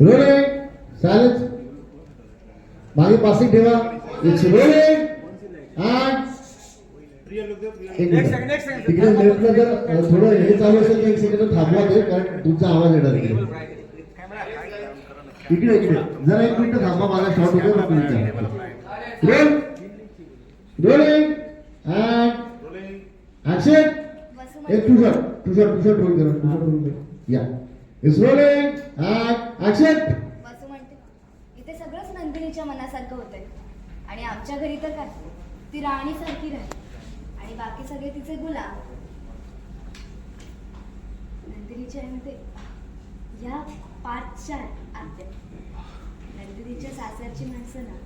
Rolling silence मागे passing ठेवा. It's. तिकडे लेफ्टला जर अ, थोडं हे चालू असेल तर एक सेकंड थांबवा ते कारण तुमचा आवाज येणार इकडे इकडे. जरा एक मिनिट थांबा माझा शॉट होतो ना तुमचा रोल रोलिंग अँड ऍक्शन एक two shot two shot two shot roll करा टू शॉट रोल करा. या. इट्स रोलिंग म्हणते इथे सगळंच नंदिनीच्या मनासारखं होतंय. आणि आमच्या घरी तर काय? ती राणीसारखी राहील. आणि बाकी सगळे तिचे गुलाम. नंदिनीच्या आई म्हणते या पाचच्या आत्या नंदिनीच्या सासरची माणसं ना.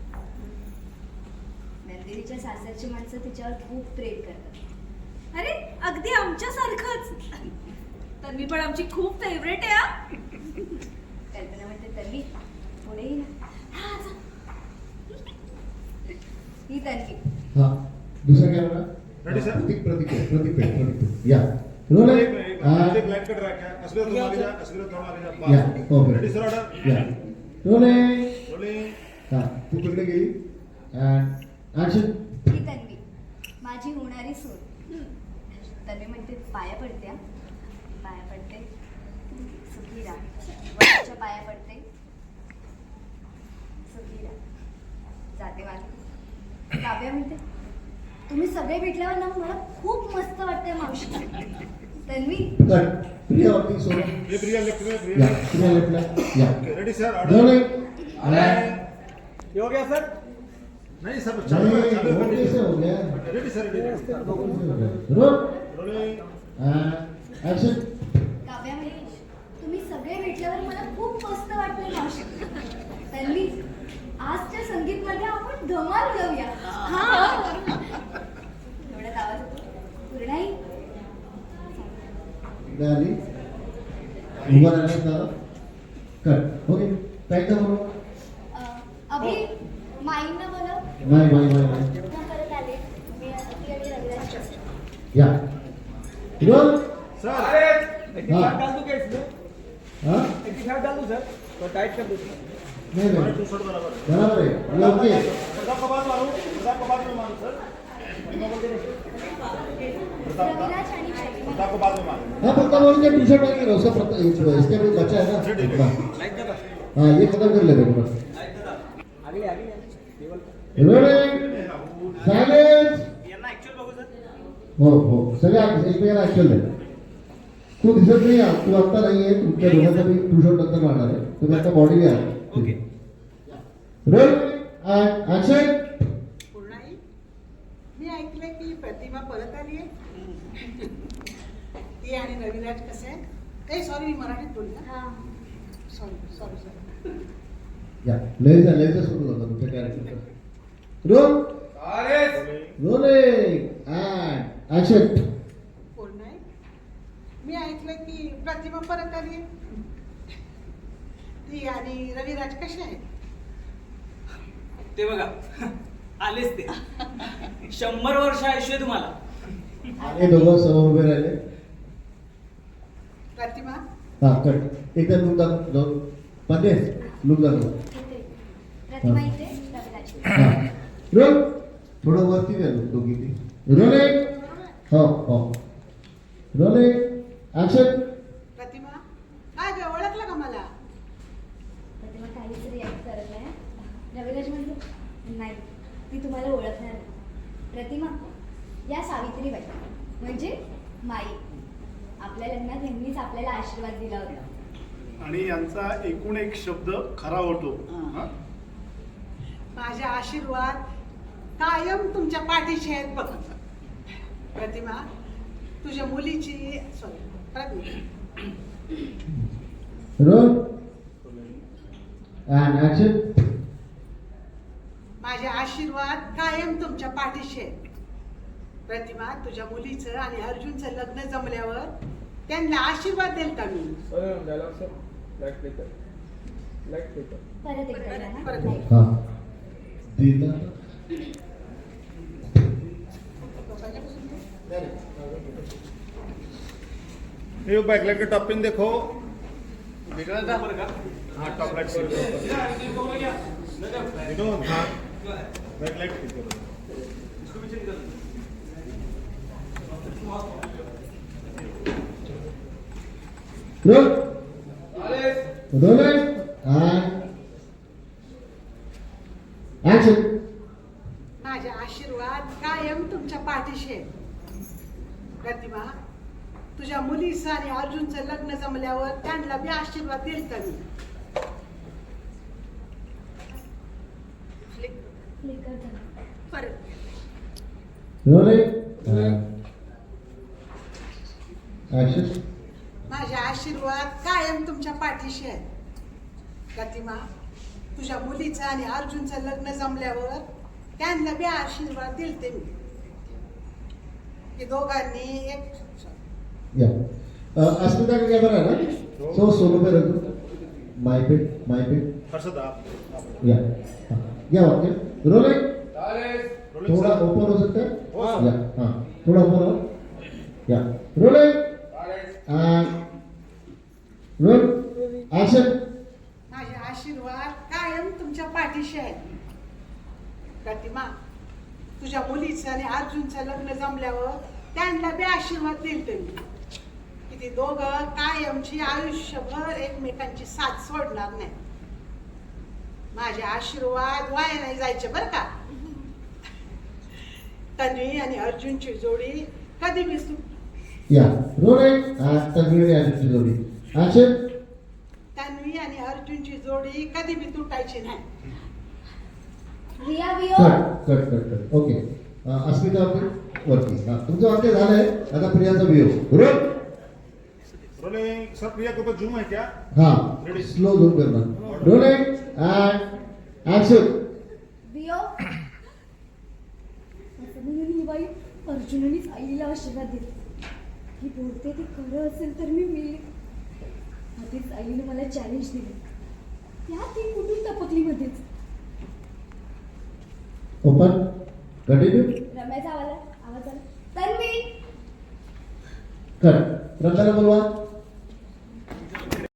नंदिनीच्या सासरची माणसं तिच्यावर खूप प्रेम करतात. अरे अगदी आमच्यासारखंच. तन्वी पण आमची खूप फेवरेट आहे हा. कल्पना म्हणते तन्वी पुढे ये ना हा, जा. ही तन्वी हा दुसरा camera Ready, sir? Pratik Pratik आहे, प्रतीक आहे, प्रतीक आहे. या रोलिंग अँड या परफेक्ट या रोलिंग हा तू तिकडे गेली अँड ऍक्शन ही तन्वी माझी होणारी सून तन्वी म्हणते पाया पडते हा. पाया पडते सुखी राहा पाया पडते। सुखी राहा जाते मागे काव्या म्हणते तुम्ही सगळे भेटल्यावर ना मला खूप मस्त वाटतंय मावशी. तन्वी प्रिया वरती सोडा या प्रिया लेफ्टला या. रेडी सर रोलिंग ये हो गया सर नहीं सर नहीं कैसे हो गया. Ready sir ready roll. Rolling and भेटल्यावर मला खूप मस्त मावशी तन्वी आजच्या संगीतमध्ये आपण धमाल उडवूया हा. एवढ्यात आवाज होतो पूर्णाई. इकडे आली उभा राहण्याचा कट ओके काय का बरोबर अं, अभि माईंना बोला. नाही नाही नाही नाही. परत आले. मी ती आणि रविराज या. सर। डाल दूं क्या इसमें हा एंटीफैट डाल दूं सर. तो टाइट कर दो नाही नाही. बराबर ओके. प्रताप को मारू प्रताप को मारू सर. प्रताप का. प्रताप बाद में हाँ के टी शर्ट वाली उसका पता इसका भी बच्चा है ना? हाँ ये खत्म कर ले पूरा आगे आगे हो हो. सगळे एकमेकांना ऍक्च्युअल आहे. तू दिसत नाही आहे. तू आता नाही आहे. तुमच्या दोघांचा मी शॉट नंतर मारणार आहे. तुम्ही आता बॉडी घ्या ओके. रोल पूर्णाई मी ऐकलंय की प्रतिमा परत आली आहे? ती आणि रविराज कसे आहेत? ए सॉरी मी मराठीत बोलले हा. सॉरी सॉरी सॉरी या. लयचा लयचा सुरू होता तुमच्या कॅरेक्टर रोल अँड ऍक्शन पूर्णाई मी ऐकलंय की प्रतिमा परत आली आहे ती आणि रविराज कसे आहेत? ते बघा आलेच ते. शंभर वर्ष आयुष्य तुम्हाला. हे दोघं समोर उभे राहिले. प्रतिमा? हा कट. एकदा लुक दाखव जाऊ मध्ये लुक दाखव. इथे प्रतिमा इथे रविराज हा. रोल. थोडं वरती द्या लोक दोघी ती. रोलिंग हो हो. Rolling action Pratima? काय ग ओळखलं का मला प्रतिमा काहीच रिॲक्ट करत नाही रविराज म्हणतो नाही ती तुम्हाला ओळखणार नाही. प्रतिमा या सावित्रीबाई म्हणजे माई. आपल्या लग्नात यांनीच आपल्याला आशीर्वाद दिला होता. आणि यांचा एकूण एक शब्द खरा होतो. हा? माझे आशीर्वाद कायम तुमच्या पाठीशी आहेत बघ. प्रतिमा तुझ्या मुलीची sorry Pratima roll and action माझे आशीर्वाद कायम तुमच्या पाठीशी आहेत प्रतिमा तुझ्या मुलीचं आणि अर्जुनचं लग्न जमल्यावर त्यांना आशीर्वाद देईल का मी? परत एकदा. परत. हा. दिला ये बैकलाइट के टॉप पिन देखो. हा टॉप लाइट विनोद हा. बॅक लाइट ठीक करू माझे आशीर्वाद कायम तुमच्या पाठीशी आहे प्रतिभा तुझ्या मुलीचं आणि अर्जुनचं लग्न जमल्यावर त्यांना बी आशीर्वाद देईल मी? Flick. फ्लिकर झालं. परत रोलिंग and action माझे आशीर्वाद कायम तुमच्या पाठीशी आहे. प्रतिमा तुझ्या मुलीचं आणि अर्जुनचं लग्न जमल्यावर त्यांना बी आशीर्वाद देईल ते मी दोघांनी एक या. अस्मिता का कैमरा है ना? सो सोलो पे रख दो माई पे माई पे हर्षद. आप या या वाक्य. रोलिंग थोड़ा. ऊपर हो सकता हो. या. हाँ. थोड़ा ऊपर हो या. रोलिंग action माझे आशीर्वाद कायम तुमच्या पाठीशी आहे प्रतिमा तुझ्या मुलीचं आणि अर्जुनचं लग्न जमल्यावर त्यांना बी आशीर्वाद देईल ते मी. की ती दोघं कायमची आयुष्यभर एकमेकांची साथ सोडणार नाही माझे आशीर्वाद वाया नाही जायचे बरं का? तन्वी आणि अर्जुनची जोडी कधी सु- या. रोलिंग and तन्वी and जोडी. तन्वी आणि अर्जुनची जोडी कधी बी तुटायची नाही. रिया वियो cut cut cut cut. Okay. Asmita वरती. वरती हा तुमचं वाक्य झालंय. आता प्रियाचा वियो रोल? रोलिंग सर प्रिया के जूम है क्या? हा. स्लो झूम करना रोलिंग and action असं म्हणून ही बाई अर्जुननीच आईला आशीर्वाद दिला. ही बोलते ते खरं असेल तर मी मिळेल आधीच आईने मला चॅलेंज दिलं. त्या ती कुठून टपकली मध्येच. कंटिन्यू रम्याचा आवाज आला. आवाज आला. रंगाला बोलवा.